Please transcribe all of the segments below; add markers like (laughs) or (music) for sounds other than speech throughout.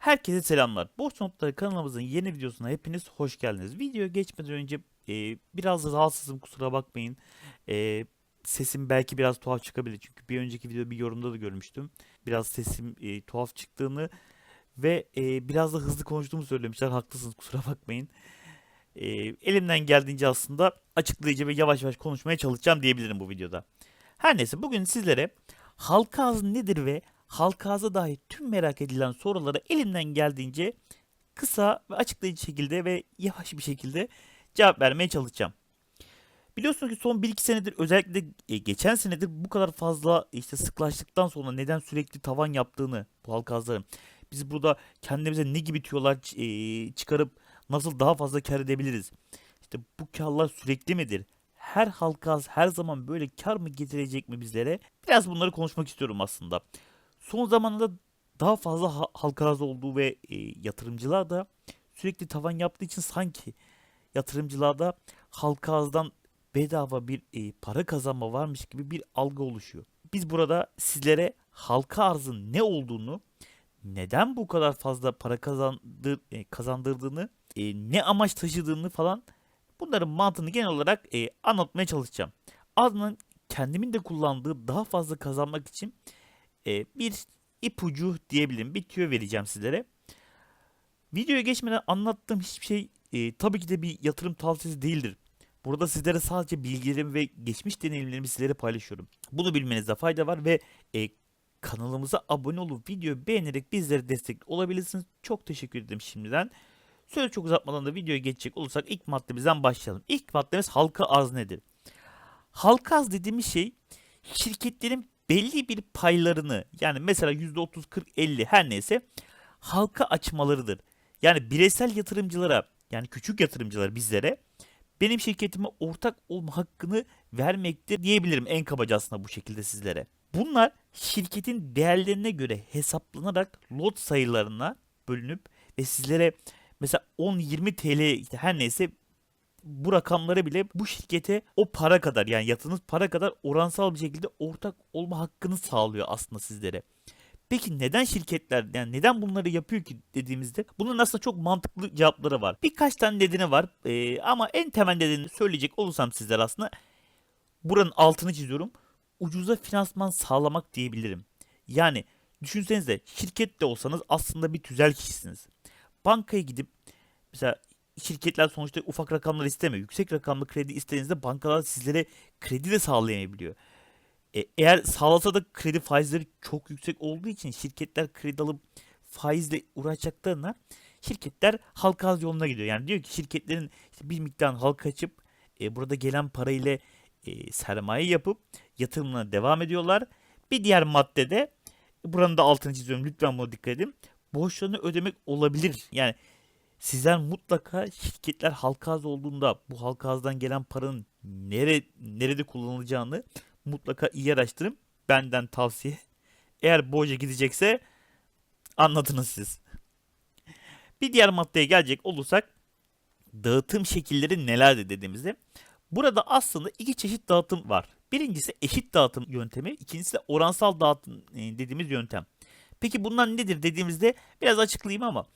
Herkese selamlar. Borç Notları kanalımızın yeni videosuna hepiniz hoş geldiniz. Videoya geçmeden önce e, biraz rahatsızım kusura bakmayın. E, sesim belki biraz tuhaf çıkabilir çünkü bir önceki video bir yorumda da görmüştüm. Biraz sesim e, tuhaf çıktığını ve e, biraz da hızlı konuştuğumu söylemişler. Haklısınız kusura bakmayın. E, elimden geldiğince aslında açıklayıcı ve yavaş yavaş konuşmaya çalışacağım diyebilirim bu videoda. Her neyse bugün sizlere halka ağzı nedir ve halka ağza dair tüm merak edilen sorulara elimden geldiğince kısa ve açıklayıcı şekilde ve yavaş bir şekilde cevap vermeye çalışacağım. Biliyorsunuz ki son 1-2 senedir özellikle e, geçen senedir bu kadar fazla işte sıklaştıktan sonra neden sürekli tavan yaptığını bu halka ağızların biz burada kendimize ne gibi tüyolar e, çıkarıp nasıl daha fazla kar edebiliriz? İşte bu karlar sürekli midir? Her halka ağız her zaman böyle kar mı getirecek mi bizlere? Biraz bunları konuşmak istiyorum aslında. Son zamanlarda daha fazla ha- halka arz olduğu ve e, yatırımcılar da sürekli tavan yaptığı için sanki yatırımcılarda da halka arzdan bedava bir e, para kazanma varmış gibi bir algı oluşuyor. Biz burada sizlere halka arzın ne olduğunu, neden bu kadar fazla para kazandır, e, kazandırdığını, e, ne amaç taşıdığını falan bunların mantığını genel olarak e, anlatmaya çalışacağım. Ardından kendimin de kullandığı daha fazla kazanmak için e, bir ipucu diyebilirim. Bir tüyo vereceğim sizlere. Videoya geçmeden anlattığım hiçbir şey e, tabii ki de bir yatırım tavsiyesi değildir. Burada sizlere sadece bilgilerimi ve geçmiş deneyimlerimi sizlere paylaşıyorum. Bunu bilmenizde fayda var ve e, kanalımıza abone olup videoyu beğenerek bizlere destek olabilirsiniz. Çok teşekkür ederim şimdiden. Söz çok uzatmadan da videoya geçecek olursak ilk maddemizden başlayalım. İlk maddemiz halka arz nedir? Halka arz dediğimiz şey şirketlerin belli bir paylarını yani mesela %30, 40, 50 her neyse halka açmalarıdır. Yani bireysel yatırımcılara yani küçük yatırımcılar bizlere benim şirketime ortak olma hakkını vermektir diyebilirim en kabaca aslında bu şekilde sizlere. Bunlar şirketin değerlerine göre hesaplanarak lot sayılarına bölünüp ve sizlere mesela 10-20 TL işte her neyse bu rakamları bile bu şirkete o para kadar yani yatırımınız para kadar oransal bir şekilde ortak olma hakkını sağlıyor aslında sizlere. Peki neden şirketler yani neden bunları yapıyor ki dediğimizde bunun aslında çok mantıklı cevapları var. Birkaç tane nedeni var Ee, ama en temel nedenini söyleyecek olursam sizler aslında buranın altını çiziyorum. Ucuza finansman sağlamak diyebilirim. Yani düşünsenize şirket de olsanız aslında bir tüzel kişisiniz. Bankaya gidip mesela şirketler sonuçta ufak rakamlar istemiyor. Yüksek rakamlı kredi istediğinizde bankalar sizlere kredi de sağlayamayabiliyor. E, eğer sağlasa da kredi faizleri çok yüksek olduğu için şirketler kredi alıp faizle uğraşacaklarına şirketler halka arz yoluna gidiyor. Yani diyor ki şirketlerin işte bir miktar halka açıp e, burada gelen parayla e, sermaye yapıp yatırımına devam ediyorlar. Bir diğer maddede buranın da altını çiziyorum lütfen buna dikkat edin. Borçlarını ödemek olabilir. Yani sizler mutlaka şirketler halka arz olduğunda bu halka arzdan gelen paranın nere, nerede kullanılacağını mutlaka iyi araştırın. Benden tavsiye. Eğer borca gidecekse anlatınız siz. Bir diğer maddeye gelecek olursak dağıtım şekilleri nelerdir dediğimizde burada aslında iki çeşit dağıtım var. Birincisi eşit dağıtım yöntemi, ikincisi de oransal dağıtım e, dediğimiz yöntem. Peki bunlar nedir dediğimizde biraz açıklayayım ama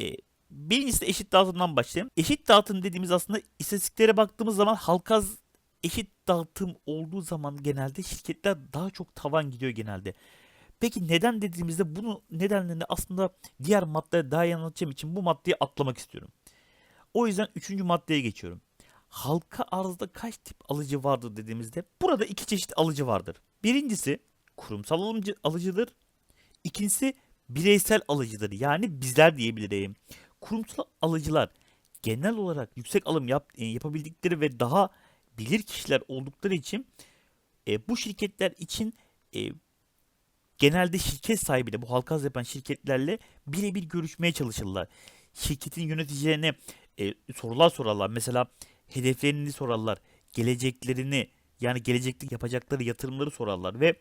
e, birincisi eşit dağıtımdan başlayayım. Eşit dağıtım dediğimiz aslında istatistiklere baktığımız zaman halka eşit dağıtım olduğu zaman genelde şirketler daha çok tavan gidiyor genelde. Peki neden dediğimizde bunu nedenlerini aslında diğer maddeye daha iyi anlatacağım için bu maddeyi atlamak istiyorum. O yüzden üçüncü maddeye geçiyorum. Halka arzda kaç tip alıcı vardır dediğimizde burada iki çeşit alıcı vardır. Birincisi kurumsal alıcı, alıcıdır. İkincisi bireysel alıcıdır. Yani bizler diyebilirim. Kurumsal alıcılar genel olarak yüksek alım yap, e, yapabildikleri ve daha bilir kişiler oldukları için e, bu şirketler için e, genelde şirket sahibiyle bu halka yapan şirketlerle birebir görüşmeye çalışırlar. Şirketin yöneticilerine e, sorular sorarlar. Mesela hedeflerini sorarlar. Geleceklerini yani gelecekte yapacakları yatırımları sorarlar ve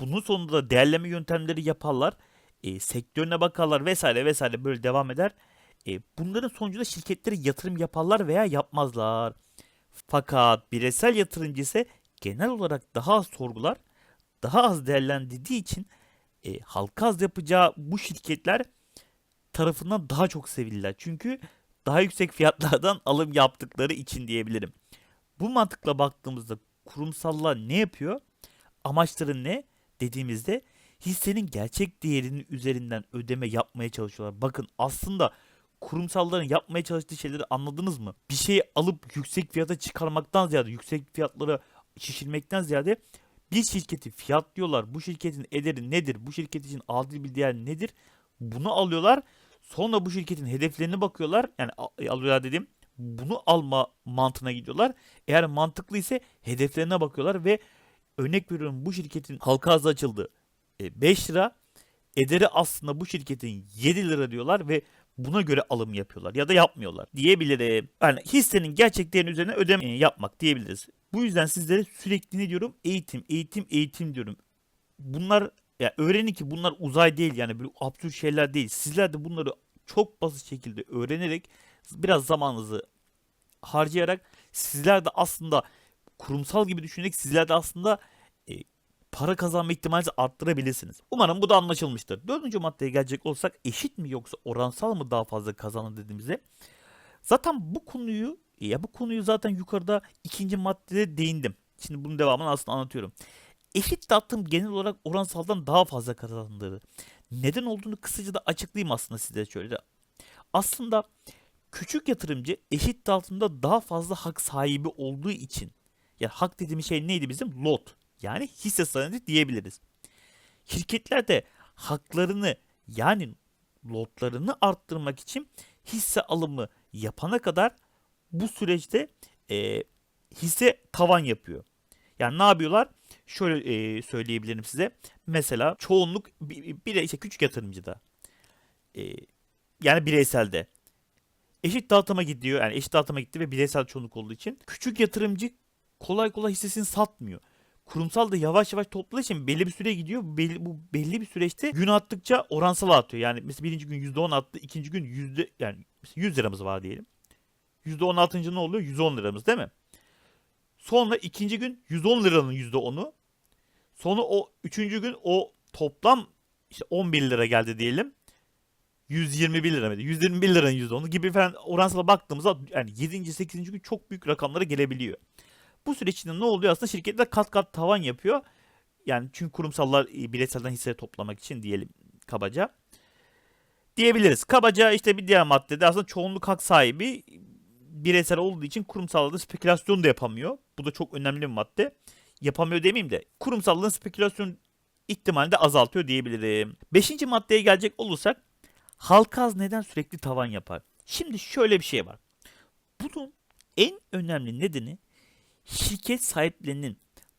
bunun sonunda da değerleme yöntemleri yaparlar. E, sektörüne bakarlar vesaire vesaire böyle devam eder. E, bunların sonucunda şirketlere yatırım yaparlar veya yapmazlar. Fakat bireysel yatırımcı ise genel olarak daha az sorgular, daha az değerlendirdiği için e, halka az yapacağı bu şirketler tarafından daha çok sevilirler. Çünkü daha yüksek fiyatlardan (laughs) alım yaptıkları için diyebilirim. Bu mantıkla baktığımızda kurumsallar ne yapıyor? Amaçları ne dediğimizde hissenin gerçek değerinin üzerinden ödeme yapmaya çalışıyorlar. Bakın aslında kurumsalların yapmaya çalıştığı şeyleri anladınız mı? Bir şeyi alıp yüksek fiyata çıkarmaktan ziyade, yüksek fiyatlara şişirmekten ziyade bir şirketi fiyatlıyorlar. Bu şirketin ederi nedir? Bu şirket için adil bir değer nedir? Bunu alıyorlar. Sonra bu şirketin hedeflerine bakıyorlar. Yani a- alıyorlar dedim. Bunu alma mantığına gidiyorlar. Eğer mantıklı ise hedeflerine bakıyorlar ve örnek veriyorum bu şirketin halka arzı açıldı. E, 5 lira. Ederi aslında bu şirketin 7 lira diyorlar ve buna göre alım yapıyorlar ya da yapmıyorlar diyebilirim. Yani hissenin gerçek değerinin üzerine ödeme e, yapmak diyebiliriz. Bu yüzden sizlere sürekli ne diyorum? Eğitim, eğitim, eğitim diyorum. Bunlar ya öğrenin ki bunlar uzay değil yani böyle absürt şeyler değil. Sizler de bunları çok basit şekilde öğrenerek biraz zamanınızı harcayarak sizler de aslında kurumsal gibi düşünerek sizler de aslında e, para kazanma ihtimalinizi arttırabilirsiniz. Umarım bu da anlaşılmıştır. Dördüncü maddeye gelecek olsak eşit mi yoksa oransal mı daha fazla kazanır dediğimizde zaten bu konuyu ya bu konuyu zaten yukarıda ikinci maddede değindim. Şimdi bunun devamını aslında anlatıyorum. Eşit dağıtım genel olarak oransaldan daha fazla kazandırır. Neden olduğunu kısaca da açıklayayım aslında size şöyle. Aslında küçük yatırımcı eşit dağıtımda daha fazla hak sahibi olduğu için yani hak dediğimiz şey neydi bizim? Lot. Yani hisse senedi diyebiliriz. Şirketler de haklarını yani lotlarını arttırmak için hisse alımı yapana kadar bu süreçte e, hisse tavan yapıyor. Yani ne yapıyorlar? Şöyle e, söyleyebilirim size. Mesela çoğunluk bir, bir işte küçük yatırımcıda e, yani bireyselde eşit dağıtıma gidiyor. Yani eşit dağıtıma gitti ve bireysel çoğunluk olduğu için küçük yatırımcı kolay kolay hissesini satmıyor. Kurumsal da yavaş yavaş topladığı için belli bir süre gidiyor. Belli, bu belli bir süreçte gün attıkça oransal atıyor. Yani mesela birinci gün %10 attı, ikinci gün yüzde yani mesela 100 liramız var diyelim. %16. ne oluyor? 110 liramız değil mi? Sonra ikinci gün 110 liranın %10'u. Sonra o üçüncü gün o toplam işte 11 lira geldi diyelim. 121 lira mıydı? 121 liranın %10'u gibi falan oransala baktığımızda yani 7. 8. gün çok büyük rakamlara gelebiliyor. Bu süreç içinde ne oluyor? Aslında şirketler kat kat tavan yapıyor. Yani çünkü kurumsallar e, bireyselden hisse toplamak için diyelim kabaca. Diyebiliriz. Kabaca işte bir diğer maddede aslında çoğunluk hak sahibi bireysel olduğu için kurumsallarda spekülasyon da yapamıyor. Bu da çok önemli bir madde. Yapamıyor demeyeyim de kurumsallığın spekülasyon ihtimalini de azaltıyor diyebilirim. Beşinci maddeye gelecek olursak halka az neden sürekli tavan yapar? Şimdi şöyle bir şey var. Bunun en önemli nedeni şirket sahiplerinin,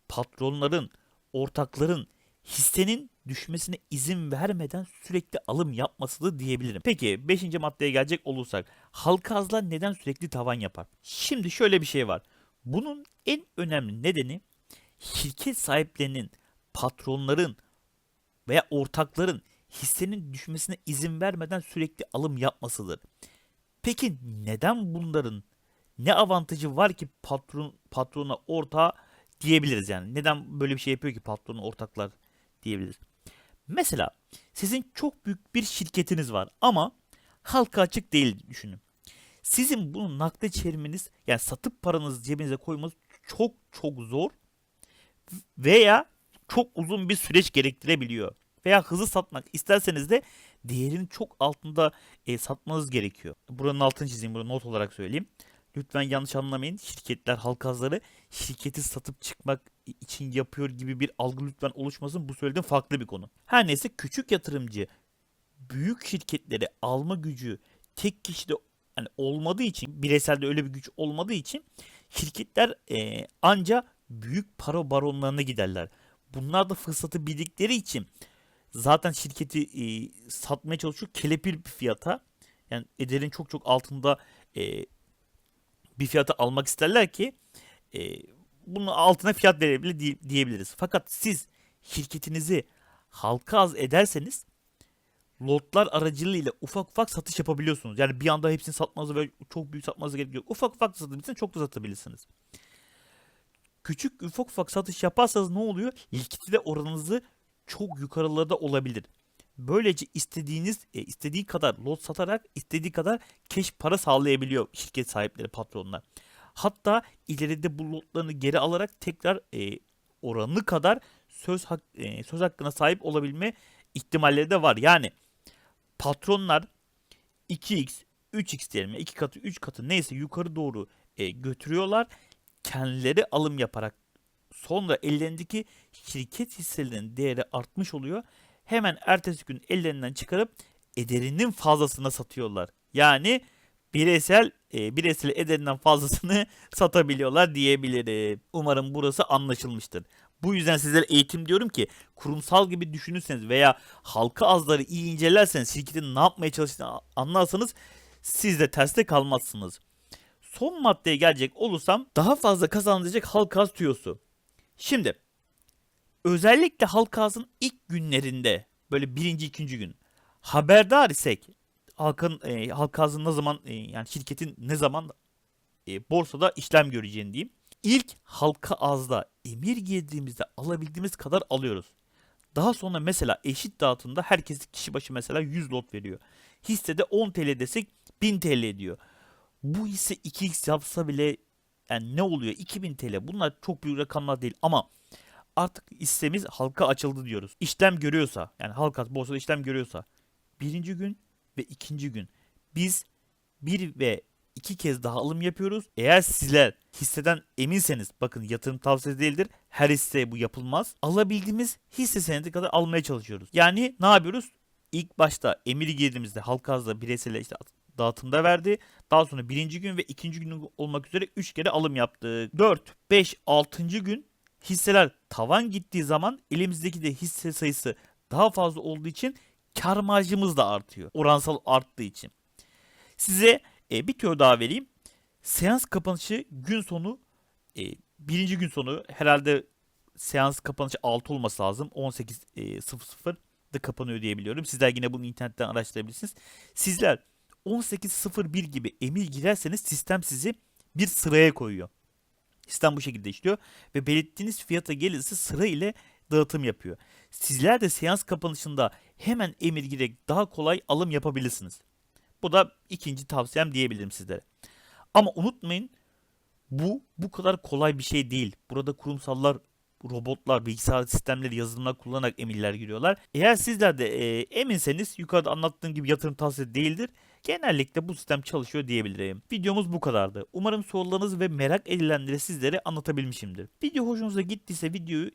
patronların, ortakların hissenin düşmesine izin vermeden sürekli alım yapmasıdır diyebilirim. Peki 5. maddeye gelecek olursak halka azlar neden sürekli tavan yapar? Şimdi şöyle bir şey var. Bunun en önemli nedeni şirket sahiplerinin, patronların veya ortakların hissenin düşmesine izin vermeden sürekli alım yapmasıdır. Peki neden bunların ne avantajı var ki patron patrona ortağı diyebiliriz yani. Neden böyle bir şey yapıyor ki patrona ortaklar diyebiliriz. Mesela sizin çok büyük bir şirketiniz var ama halka açık değil düşünün. Sizin bunu nakde çevirmeniz yani satıp paranızı cebinize koymanız çok çok zor veya çok uzun bir süreç gerektirebiliyor. Veya hızlı satmak isterseniz de değerin çok altında e, satmanız gerekiyor. Buranın altını çizeyim, burada not olarak söyleyeyim. Lütfen yanlış anlamayın. Şirketler, halk azları şirketi satıp çıkmak için yapıyor gibi bir algı lütfen oluşmasın. Bu söylediğim farklı bir konu. Her neyse küçük yatırımcı büyük şirketleri alma gücü tek kişide hani olmadığı için bireyselde öyle bir güç olmadığı için şirketler e, anca büyük para baronlarına giderler. Bunlar da fırsatı bildikleri için zaten şirketi e, satmaya çalışıyor kelepir bir fiyata. Yani ederin çok çok altında e, bir fiyata almak isterler ki e, bunun altına fiyat verebilir diye- diyebiliriz. Fakat siz şirketinizi halka az ederseniz lotlar aracılığıyla ufak ufak satış yapabiliyorsunuz. Yani bir anda hepsini satmanıza ve çok büyük satmanıza gerek yok. Ufak ufak satabilirsiniz, çok da satabilirsiniz. Küçük ufak ufak satış yaparsanız ne oluyor? Likidite oranınızı çok yukarılarda olabilir. Böylece istediğiniz e, istediği kadar lot satarak istediği kadar keş para sağlayabiliyor şirket sahipleri patronlar. Hatta ileride bu lotlarını geri alarak tekrar e, oranı kadar söz hak, e, söz hakkına sahip olabilme ihtimalleri de var. Yani patronlar 2x, 3x diyelim. 2 katı, 3 katı neyse yukarı doğru e, götürüyorlar. Kendileri alım yaparak sonra ellerindeki şirket hisselerinin değeri artmış oluyor. Hemen ertesi gün ellerinden çıkarıp ederinin fazlasına satıyorlar. Yani bireysel e, bireysel ederinden fazlasını (laughs) satabiliyorlar diyebilirim. Umarım burası anlaşılmıştır. Bu yüzden sizlere eğitim diyorum ki kurumsal gibi düşünürseniz veya halka azları iyi incelerseniz şirketin ne yapmaya çalıştığını anlarsanız siz de terste kalmazsınız. Son maddeye gelecek olursam daha fazla kazandıracak halka az tüyosu. Şimdi özellikle halka azın ilk günlerinde böyle birinci ikinci gün haberdar isek halkın e, halka azın ne zaman e, yani şirketin ne zaman e, borsada işlem göreceğini diyeyim. İlk halka azda emir girdiğimizde alabildiğimiz kadar alıyoruz. Daha sonra mesela eşit dağıtımda herkes kişi başı mesela 100 lot veriyor. Hissede 10 TL desek 1000 TL ediyor. Bu hisse 2x yapsa bile yani ne oluyor? 2000 TL. Bunlar çok büyük rakamlar değil ama artık hissemiz halka açıldı diyoruz. İşlem görüyorsa yani halka borsada işlem görüyorsa birinci gün ve ikinci gün biz bir ve iki kez daha alım yapıyoruz. Eğer sizler hisseden eminseniz bakın yatırım tavsiyesi değildir. Her hisse bu yapılmaz. Alabildiğimiz hisse senedi kadar almaya çalışıyoruz. Yani ne yapıyoruz? İlk başta emiri girdiğimizde halka azda bireysel işte dağıtımda verdi. Daha sonra birinci gün ve ikinci gün olmak üzere 3 kere alım yaptık. 4, 5, 6. gün hisseler tavan gittiği zaman elimizdeki de hisse sayısı daha fazla olduğu için kar marjımız da artıyor. Oransal arttığı için. Size e, bir tüyo daha vereyim. Seans kapanışı gün sonu e, birinci gün sonu herhalde seans kapanışı 6 olması lazım. 18.00 da kapanıyor diye biliyorum. Sizler yine bunu internetten araştırabilirsiniz. Sizler 18.01 gibi emir girerseniz sistem sizi bir sıraya koyuyor. Sistem bu şekilde işliyor ve belirttiğiniz fiyata gelirse sıra ile dağıtım yapıyor. Sizler de seans kapanışında hemen emir girerek daha kolay alım yapabilirsiniz. Bu da ikinci tavsiyem diyebilirim sizlere. Ama unutmayın bu bu kadar kolay bir şey değil. Burada kurumsallar robotlar, bilgisayar sistemleri, yazılımlar kullanarak emirler giriyorlar. Eğer sizler de e, eminseniz yukarıda anlattığım gibi yatırım tavsiyesi değildir. Genellikle bu sistem çalışıyor diyebilirim. Videomuz bu kadardı. Umarım sorularınız ve merak edilenleri sizlere anlatabilmişimdir. Video hoşunuza gittiyse videoyu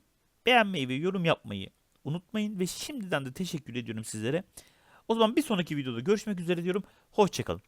beğenmeyi ve yorum yapmayı unutmayın ve şimdiden de teşekkür ediyorum sizlere. O zaman bir sonraki videoda görüşmek üzere diyorum. Hoşçakalın.